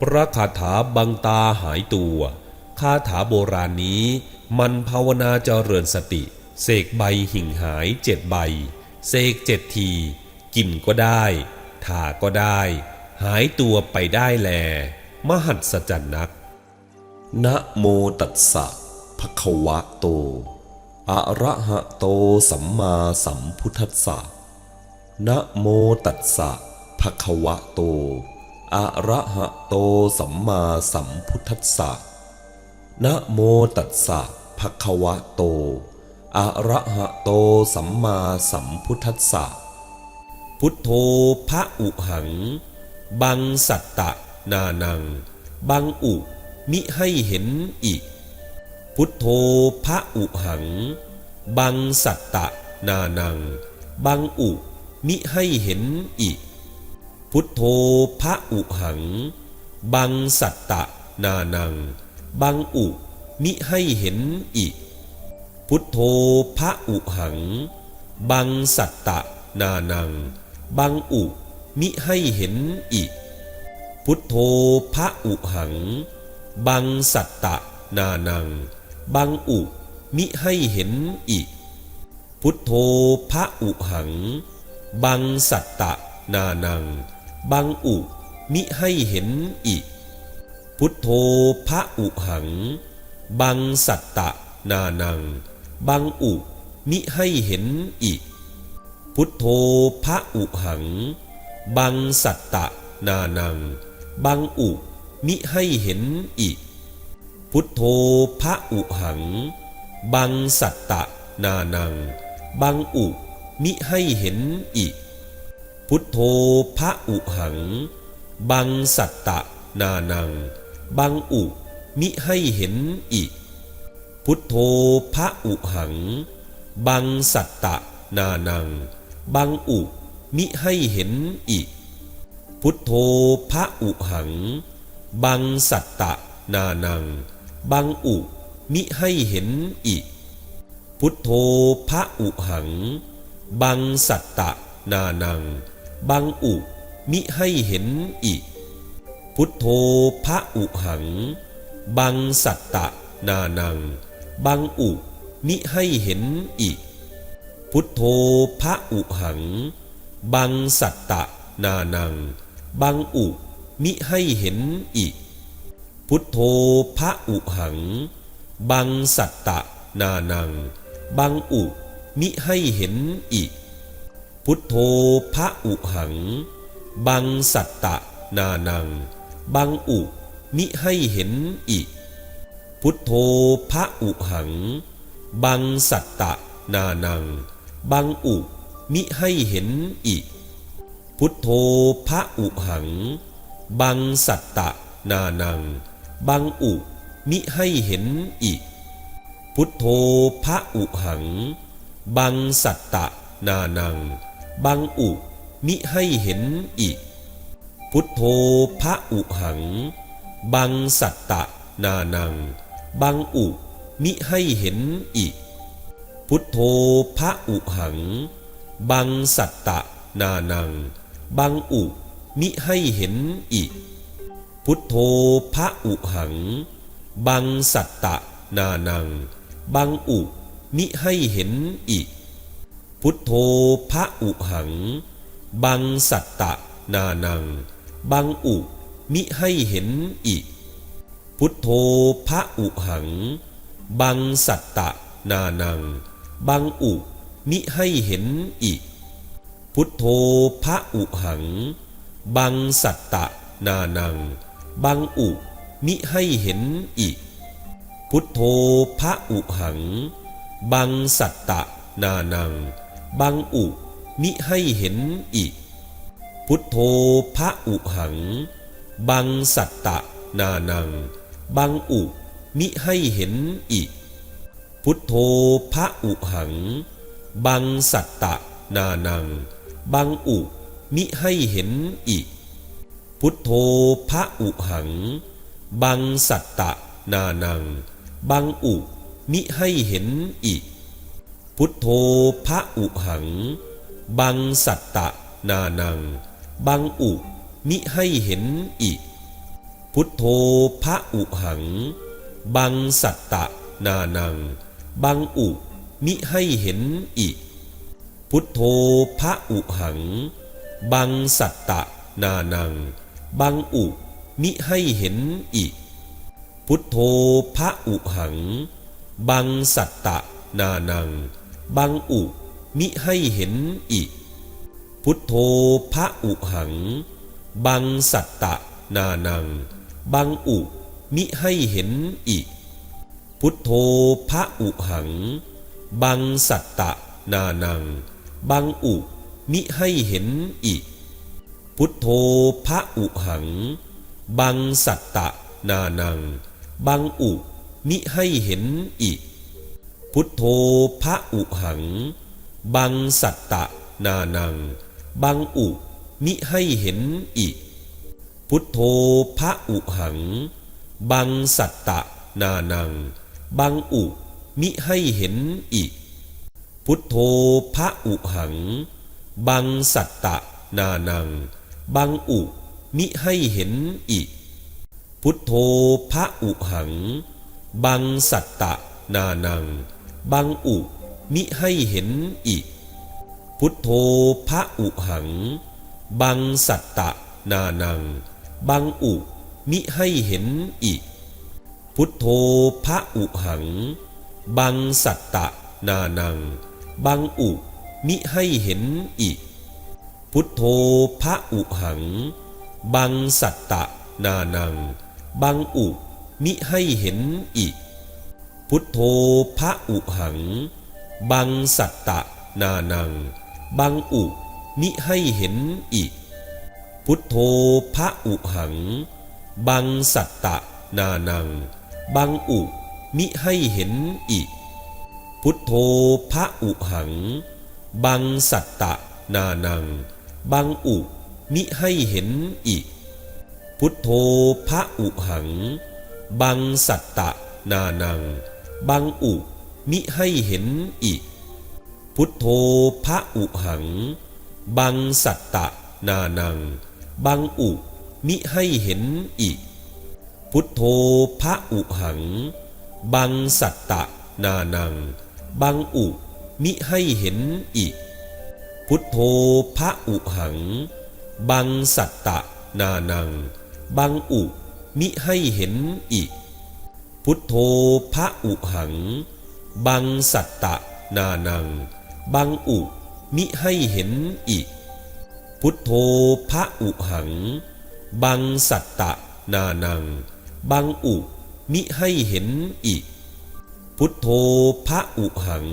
พระคาถาบังตาหายตัว คาถาโบราณนี้ มันภาวนาเจริญสติ เสกใบหิ่งหายเจ็ดใบ เสกเจ็ดที กินก็ได้ทาก็ได้ หายตัวไปได้แล มหัศจรรย์นัก นะโมตัสสะภะคะวะโต อะระหะโตสัมมาสัมพุทธัสสะนะโมตัสสะภะคะวะโต อะระหะโตสัมมาสัมพุทธัสสะนะโมตัสสะภะคะวะโตอะระหะโตสัมมาสัมพุทธัสสะพุทโธพระอุหัง บังสัตตะนานัง บังอุ มิให้เห็นอีก พุทโธพระอุหัง บังสัตตะนานัง บังอุ มิให้เห็นอีก พุทโธพระอุหัง บังสัตตะนานัง บังอุ มิให้เห็นอีก พุทโธพระอุหัง บังสัตตะนานัง บังอุ มิให้เห็นอีก พุทโธพระอุหัง บังสัตตะนานัง บังอุ มิให้เห็นอีก พุทโธพระอุหัง บังสัตตะนานัง บังอุ มิให้เห็นอีก พุทโธพระอุหัง บังสัตตะนานัง บังอุ มิให้เห็นอีก พุทโธพระอุหัง บังสัตตะนานัง บังอุ มิให้เห็นอีก พุทโธพระอุหัง บังสัตตะนานัง บังอุ มิให้เห็นอีก พุทโธพระอุหัง บังสัตตะนานัง บังอุมิให้เห็นอีก พุทโธพระอุหัง บังสัตตะนานัง บังอุมิให้เห็นอีก พุทโธพระอุหัง บังสัตตะนานัง บังอุมิให้เห็นอีก พุทโธพระอุหัง บังสัตตะนานัง บังอุมิให้เห็นอีก พุทโธพระอุหัง บังสัตตะนานัง บังอุมิให้เห็นอีก พุทโธพระอุหัง บังสัตตะนานัง บังอุมิให้เห็นอีก พุทโธพระอุหัง บังสัตตะนานัง บังอุมิให้เห็นอีก พุทโธพระอุหัง บังสัตตะนานัง บังอุ มิให้เห็นอีก พุทโธพระอุหัง บังสัตตะนานัง บังอุ มิให้เห็นอีก พุทโธพระอุหัง บังสัตตะนานัง บังอุ มิให้เห็นอีก พุทโธพระอุหัง บังสัตตะนานัง บังอุ มิให้เห็นอีก พุทโธพระอุหัง บังสัตตะนานัง บังอุ มิให้เห็นอีก พุทโธพระอุหัง บังสัตตะนานัง บังอุ มิให้เห็นอีก พุทโธพระอุหัง บังสัตตะนานัง บังอุ มิให้เห็นอีก พุทโธพระอุหัง บังสัตตะนานัง บังอุ มิให้เห็นอีก พุทโธพระอุหัง บังสัตตะนานัง บังอุ มิให้เห็นอีก พุทโธพระอุหัง บังสัตตะนานัง บังอุ มิให้เห็นอีก พุทโธพระอุหัง บังสัตตะนานัง บังอุ มิให้เห็นอีก พุทโธพระอุหัง บังสัตตะนานัง บังอุ มิให้เห็นอีก พุทโธพระอุหัง บังสัตตะนานัง บังอุ มิให้เห็นอีก พุทโธพระอุหัง บังสัตตะนานัง บังอุ มิให้เห็นอีก พุทโธพระอุหัง บังสัตตะนานัง บังอุมิให้เห็นอีก พุทโธพระอุหัง บังสัตตะนานัง บังอุมิให้เห็นอีก พุทโธพระอุหัง บังสัตตะนานัง บังอุมิให้เห็นอีก พุทโธพระอุหัง บังสัตตะนานัง บังอุมิให้เห็นอีก พุทโธพระอุหัง บังสัตตะนานัง บังอุมิให้เห็นอีก พุทโธพระอุหัง บังสัตตะนานัง บังอุมิให้เห็นอีก พุทโธพระอุหัง บังสัตตะนานัง บังอุมิให้เห็นอีก พุทโธพระอุหัง บังสัตตะนานัง บังอุ มิให้เห็นอีก พุทโธพระอุหัง บังสัตตะนานัง บังอุ มิให้เห็นอีก พุทโธพระอุหัง บังสัตตะนานัง บังอุ มิให้เห็นอีก พุทโธพระอุหัง บังสัตตะนานัง บังอุ มิให้เห็นอีก พุทโธพระอุหัง บังสัตตะนานัง บังอุ มิให้เห็นอีก พุทโธพระอุหัง บังสัตตะนานัง บังอุ มิให้เห็นอีก พุทโธพระอุหัง บังสัตตะนานัง บังอุ มิให้เห็นอีก พุทโธพระอุหัง บังสัตตะนานัง บังอุมิให้เห็นอีก พุทโธพระอุหัง บังสัตตะนานัง บังอุมิให้เห็นอีก พุทโธพระอุหัง บังสัตตะนานัง บังอุมิให้เห็นอีก พุทโธพระอุหัง บังสัตตะนานัง บังอุ มิให้เห็นอีก พุทโธพระอุหังบังสัตตะนานังบังอุ มิให้เห็นอีก พุทโธพระอุหังบังสัตตะนานังบังอุ มิให้เห็นอีก พุทโธพระอุหังบังสัตตะนานังบังอุ มิให้เห็นอีก พุทโธพระอุหัง บังสัตตะนานัง บังอุ มิให้เห็นอีก พุทโธพระอุหัง บังสัตตะนานัง บังอุ มิให้เห็นอีก พุทโธพระอุหัง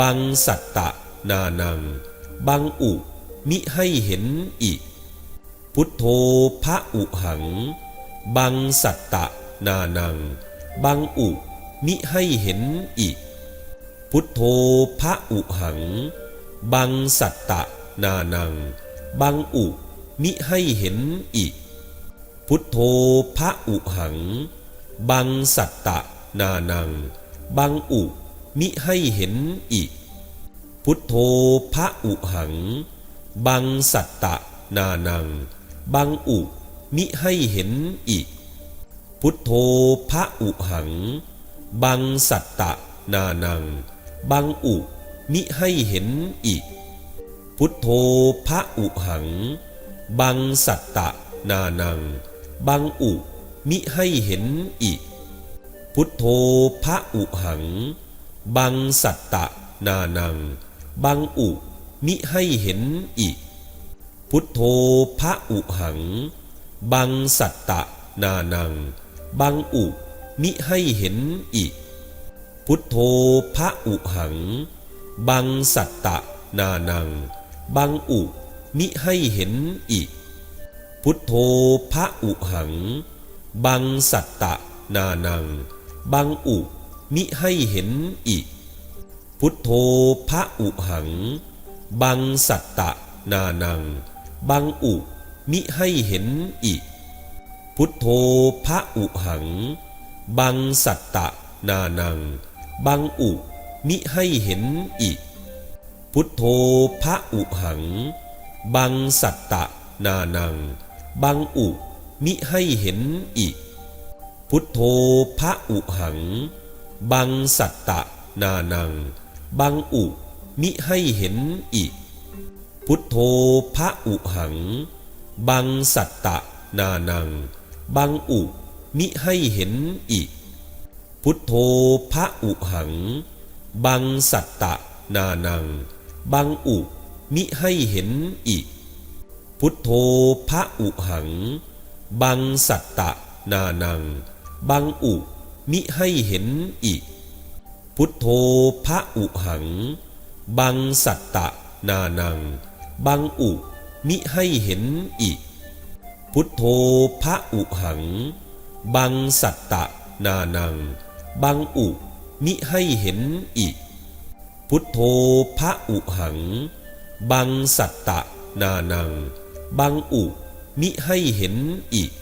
บังสัตตะนานัง บังอุ มิให้เห็นอีก พุทโธพระอุหัง บังสัตตะนานัง บังอุ มิให้เห็นอีก พุทโธพระอุหัง บังสัตตะนานัง บังอุ มิให้เห็นอีก พุทโธพระอุหัง บังสัตตะนานัง บังอุ มิให้เห็นอีก พุทโธพระอุหัง บังสัตตะนานัง บังอุ มิให้เห็นอีก พุทโธพระอุหัง บังสัตตะนานัง บังอุ มิให้เห็นอีก พุทโธพระอุหัง บังสัตตะนานัง บังอุ มิให้เห็นอีก พุทโธพระอุหัง บังสัตตะนานัง บังอุ มิให้เห็นอีก พุทโธพระอุหัง บังสัตตะนานัง บังอุ มิให้เห็นอีก พุทโธพระอุหัง บังสัตตะนานัง บังอุ มิให้เห็นอีก พุทโธพระอุหัง บังสัตตะนานัง บังอุ มิให้เห็นอีก พุทโธพระอุหัง บังสัตตะนานัง บังอุ มิให้เห็นอีก พุทโธพระอุหัง บังสัตตะนานัง บังอุ มิให้เห็นอีก พุทโธพระอุหัง บังสัตตะนานัง บังอุ มิให้เห็นอีก พุทโธพระอุหัง บังสัตตะนานัง บังอุ มิให้เห็นอีก พุทโธพระอุหัง บังสัตตะนานัง บังอุ มิให้เห็นอีก พุทโธพระอุหัง บังสัตตะนานัง บังอุ มิให้เห็นอีก พุทโธพระอุหัง บังสัตตะนานัง บังอุ มิให้เห็นอีก พุทโธพระอุหัง บังสัตตะนานัง บังอุ มิให้เห็นอีก พุทโธพระอุหัง บังสัตตะนานัง บังอุ มิให้เห็นอีก พุทโธพระอุหัง บังสัตตะนานัง บังอุ มิให้เห็นอีก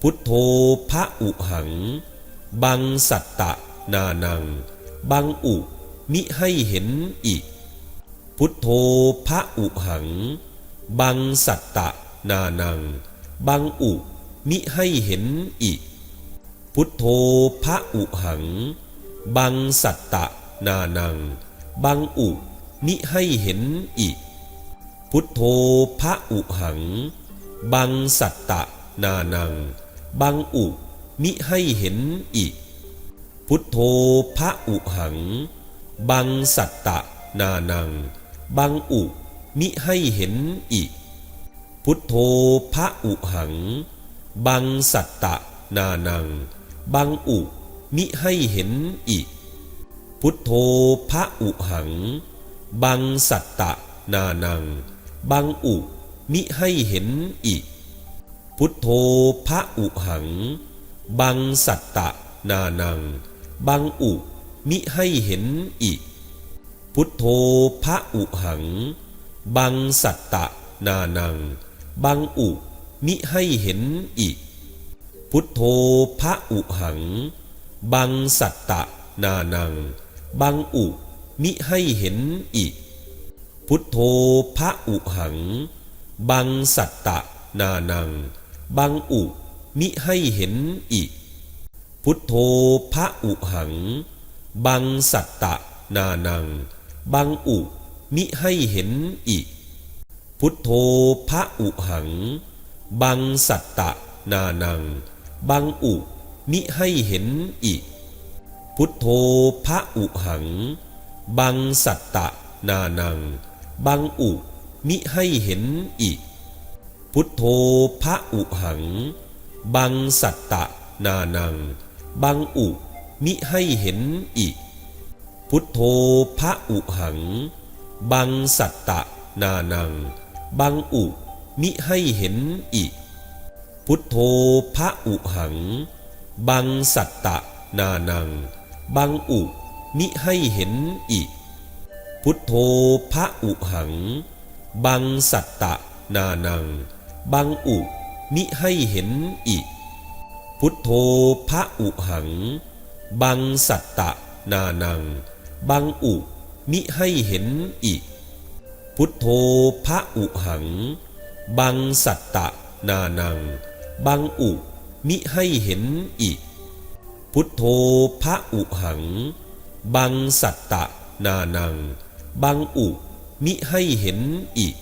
พุทโธพระอุหัง บังสัตตะนานัง บังอุ มิให้เห็นอีก พุทโธพระอุหัง บังสัตตะนานัง บังอุ มิให้เห็นอีก พุทโธพระอุหัง บังสัตตะนานัง บังอุ มิให้เห็นอีก พุทโธพระอุหัง บังสัตตะนานัง บังอุ มิให้เห็นอีก พุทโธพระอุหัง บังสัตตะนานัง บังอุ มิให้เห็นอีก พุทโธพระอุหัง บังสัตตะนานัง บังอุมิให้เห็นอีก พุทโธพระอุหัง บังสัตตะนานัง บังอุมิให้เห็นอีก พุทโธพระอุหัง บังสัตตะนานัง บังอุมิให้เห็นอีก พุทโธพระอุหัง บังสัตตะนานัง บังอุมิให้เห็นอีก พุทโธพระอุหัง บังสัตตะนานัง บังอุมิให้เห็นอีก พุทโธพระอุหัง บังสัตตะนานัง บังอุมิให้เห็นอีก พุทโธพระอุหัง บังสัตตะนานัง บังอุมิให้เห็นอีก พุทโธพระอุหัง บังสัตตะนานัง บังอุ มิให้เห็นอีก พุทโธพระอุหัง บังสัตตะนานัง บังอุ มิให้เห็นอีก พุทโธพระอุหัง บังสัตตะนานัง บังอุ มิให้เห็นอีก พุทโธพระอุหัง บังสัตตะนานัง บังอุ มิให้เห็นอีก พุทโธพระอุหัง บังสัตตะนานัง บังอุ มิให้เห็นอีก พุทโธพระอุหัง บังสัตตะนานัง บังอุ มิให้เห็นอีก พุทโธพระอุหัง บังสัตตะนานัง บังอุ มิให้เห็นอีก พุทโธพระอุหัง บังสัตตะนานัง บังอุ มิให้เห็นอีก พุทโธพระอุหัง บังสัตตะนานัง บังอุ มิให้เห็นอีก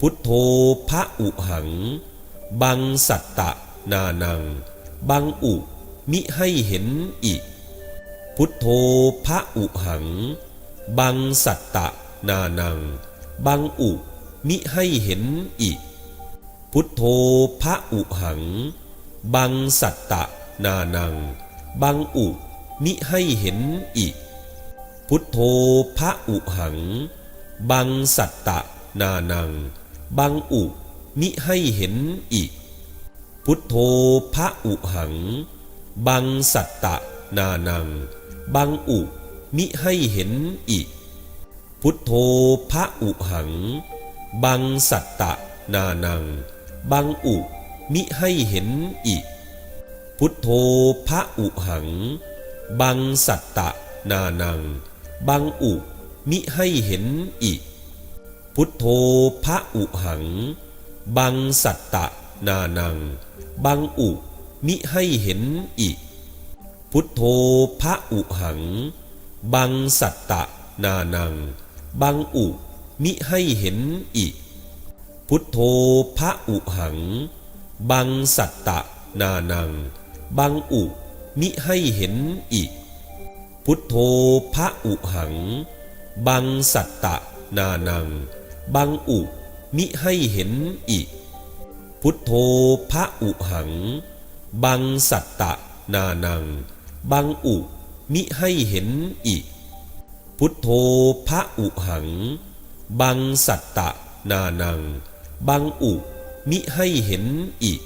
พุทโธพระอุหัง บังสัตตะนานัง บังอุ มิให้เห็นอีก พุทโธพระอุหัง บังสัตตะนานัง บังอุ มิให้เห็นอีก พุทโธพระอุหัง บังสัตตะนานัง บังอุ มิให้เห็นอีก พุทโธพระอุหัง บังสัตตะนานัง บังอุ มิให้เห็นอีก พุทโธพระอุหัง บังสัตตะนานัง บังอุ มิให้เห็นอีก พุทโธพระอุหัง บังสัตตะนานัง บังอุ มิให้เห็นอีก พุทโธพระอุหัง บังสัตตะนานัง บังอุ มิให้เห็นอีก พุทโธพระอุหัง บังสัตตะนานัง บังอุ มิให้เห็นอีก พุทโธพระอุหัง บังสัตตะนานัง บังอุ มิให้เห็นอีก พุทโธพระอุหัง บังสัตตะนานัง บังอุ มิให้เห็นอีก พุทโธพระอุหัง บังสัตตะนานัง บังอุ มิให้เห็นอีก พุทโธพระอุหัง บังสัตตะนานัง บังอุ มิให้เห็นอีก พุทโธพระอุหัง บังสัตตะนานัง บังอุมิให้เห็นอีก